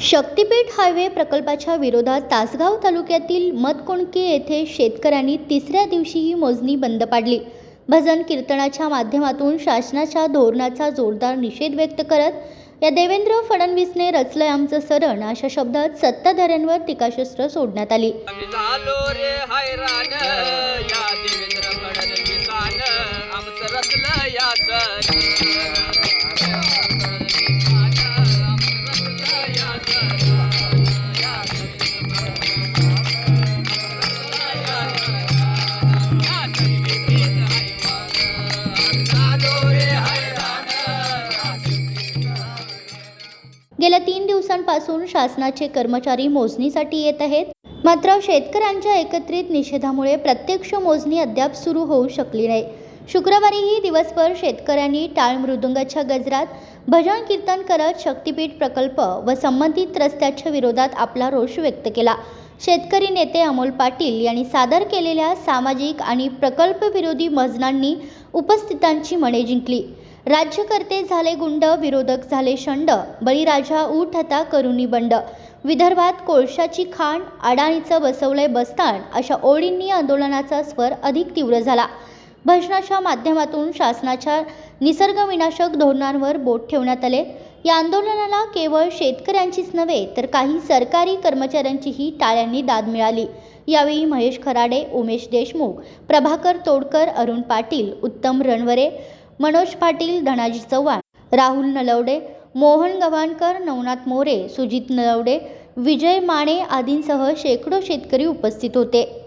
शक्तीपीठ highway प्रकल्पाच्या विरोधात तासगाव तालुक्यातील मतकोणके येथे शेतकऱ्यांनी तिसऱ्या दिवशीही मोजणी बंद पाडली. भजन कीर्तनाच्या माध्यमातून शासनाच्या धोरणाचा जोरदार निषेध व्यक्त करत या देवेंद्र फडणवीसने रचलंय आमचं सरण अशा शब्दात सत्ताधाऱ्यांवर टीकाशस्त्र सोडण्यात आली. या गेल्या तीन दिवसांपासून शासनाचे कर्मचारी मोजणीसाठी येत आहेत. मात्र शेतकऱ्यांच्या एकत्रित निषेधामुळे प्रत्यक्ष मोजणी अद्याप सुरू होऊ शकली नाही. शुक्रवारीही दिवसभर शेतकऱ्यांनी टाळ मृदुंगाच्या गजरात भजन कीर्तन करत शक्तीपीठ प्रकल्प व संबंधित रस्त्याच्या विरोधात आपला रोष व्यक्त केला. शेतकरी नेते अमोल पाटील यांनी सादर केलेल्या सामाजिक आणि प्रकल्पविरोधी मजनांनी उपस्थितांची मने जिंकली. राज्यकर्ते झाले गुंड विरोधक झाले शंड बळीराजा ऊठ आता करुणी बंड. विदर्भात कोळशाची खाण अडाणीचं बसवलंय बस्तान अशा ओळींनी आंदोलनाचा स्वर अधिक तीव्र झाला. भजनाच्या माध्यमातून शासनाच्या निसर्गविनाशक धोरणांवर बोट ठेवण्यात आले. या आंदोलनाला केवळ शेतकऱ्यांचीच नव्हे तर काही सरकारी कर्मचाऱ्यांचीही टाळ्यांनी दाद मिळाली. यावेळी महेश खराडे उमेश देशमुख प्रभाकर तोडकर अरुण पाटील उत्तम रणवरे मनोज पाटील धनाजी चव्हाण राहुल नलवडे मोहन गव्हाणकर नवनाथ मोरे सुजित नलवडे विजय माने आदींसह शेकडो शेतकरी उपस्थित होते.